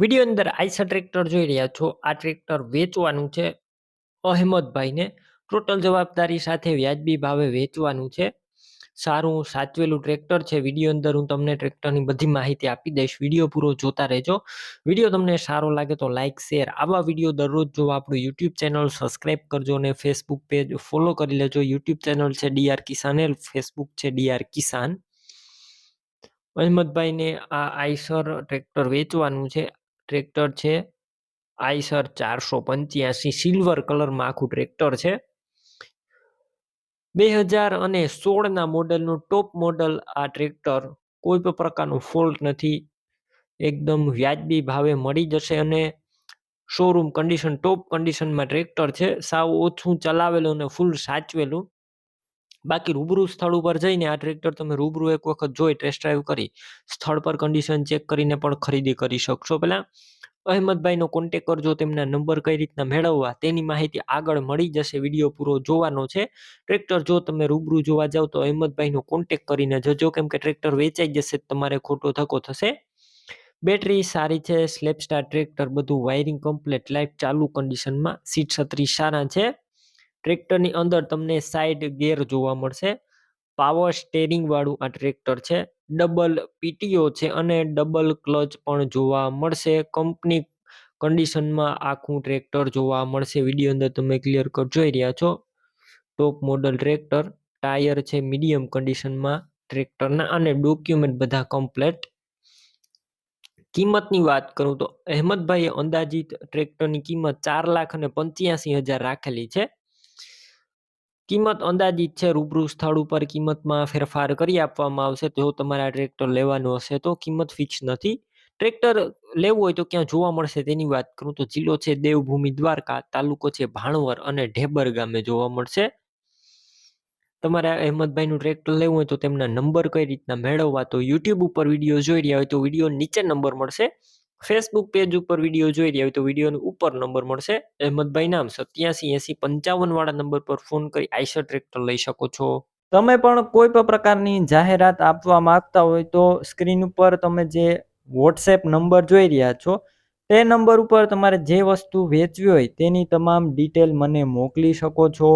Video અંદર Eicher tractor જોઈ રહ્યા છો. આ ટ્રેક્ટર વેચવાનું છે. અહેમદભાઈને ટોટલ જવાબદારી સાથે વ્યાજબી ભાવે વેચવાનું છે. સારું, સાચવેલું ટ્રેક્ટર છે. વીડિયો અંદર હું તમને ટ્રેક્ટરની બધી માહિતી આપી દઈશ. વીડિયો પૂરો જોતા રહેજો. વીડિયો તમને સારો લાગે તો લાઇક શેર આવા વીડિયો દરરોજ જોવા આપણું યુટ્યુબ ચેનલ સબસ્ક્રાઇબ કરજો અને ફેસબુક પેજ ફોલો કરી લેજો. યુટ્યુબ ચેનલ છે ડીઆર કિસાન ફેસબુક છે ડીઆર કિસાન અહેમદભાઈને આ આઈસર ટ્રેક્ટર વેચવાનું છે. ટ્રેક્ટર છે. આઈસર ચારસો પંચ્યાસી સિલ્વર કલરમાં આખું ટ્રેક્ટર છે. બે હજાર અને સોળના મોડલનું ટોપ મોડલ આ ટ્રેક્ટર કોઈ પણ પ્રકારનું ફોલ્ટ નથી. એકદમ વ્યાજબી ભાવે મળી જશે અને શોરૂમ કન્ડિશન ટોપ કન્ડિશનમાં ટ્રેક્ટર છે. સાવ ઓછું ચલાવેલું અને ફૂલ સાચવેલું. બાકી રૂબરૂ સ્થળ ઉપર જઈને આ ટ્રેક્ટર તમે રૂબરૂ એક વખત જોઈ ટેસ્ટ ડ્રાઈવ કરી, સ્થળ પર કન્ડિશન ચેક કરીને પણ ખરીદી કરી શકશો. પહેલાં અહેમદભાઈનો કોન્ટેક કરજો, તેમના નંબર કઈ રીતના મેળવવા તેની માહિતી આગળ મળી જશે. વીડિયો પૂરો જોવાનો છે. ટ્રેક્ટર જો તમે રૂબરૂ જોવા જાવ તો અહેમદભાઈનો કોન્ટેક કરીને જજો, કેમ કે ટ્રેક્ટર વેચાઈ જશે તમારે ખોટો ધક્કો થશે. બેટરી સારી છે સ્લેપસ્ટાર ટ્રેક્ટર બધું વાયરિંગ કમ્પ્લીટ લાઈફ ચાલુ કન્ડિશનમાં સીટ છત્રી સારા છે. ટ્રેક્ટરની અંદર તમને સાઈડ ગેર જોવા મળશે. પાવર સ્ટેરિંગ વાળું આ ટ્રેક્ટર છે. ડબલ પીટીઓ છે અને ડબલ ક્લચ પણ જોવા મળશે. કંપની કન્ડિશનમાં આખું ટ્રેક્ટર જોવા મળશે. વીડિયો અંદર તમે ક્લિયર કટ જોઈ રહ્યા છો. ટોપ મોડલ ટ્રેક્ટર ટાયર છે મીડિયમ કન્ડિશનમાં ટ્રેક્ટરના અને ડોક્યુમેન્ટ બધા કમ્પ્લેટ કિંમતની વાત કરું તો અહેમદભાઈએ અંદાજિત ટ્રેક્ટરની કિંમત ચાર લાખ અને પંચ્યાસી હજાર રાખેલી છે. કિંમત અંદાજિત છે, રૂબરૂ સ્થળ ઉપર કિંમતમાં ફેરફાર કરી આપવામાં આવશે. જો તમારે ટ્રેક્ટર લેવાનું હશે તો કિંમત ફિક્સ નથી. ટ્રેક્ટર લેવું હોય તો ક્યાં જોવા મળશે તેની વાત કરું તો જિલ્લો છે દેવભૂમિ દ્વારકા, તાલુકો છે ભાણવર અને ઢેબર ગામે જોવા મળશે. તમારે અહેમદભાઈનું ટ્રેક્ટર લેવું હોય તો તેમના નંબર કઈ રીતના મેળવવા તો યુટ્યુબ ઉપર વીડિયો જોઈ રહ્યા હોય તો વીડિયો નીચે નંબર મળશે. ફેસબુક પેજ ઉપર વીડિયો જોઈ રહ્યા હોય તો વિડીયોનો ઉપર નંબર મળશે. અહેમદભાઈ નામ સત્યાસી એસી પંચાવન વાળા નંબર પર ફોન કરી આઈસર ટ્રેક્ટર લઈ શકો છો. તમે પણ કોઈ પણ પ્રકારની જાહેરાત આપવા માંગતા હોય તો સ્ક્રીન ઉપર તમે જે વોટ્સએપ નંબર જોઈ રહ્યા છો, તે નંબર ઉપર તમારે જે વસ્તુ વેચવી હોય તેની તમામ ડિટેલ મને મોકલી શકો છો.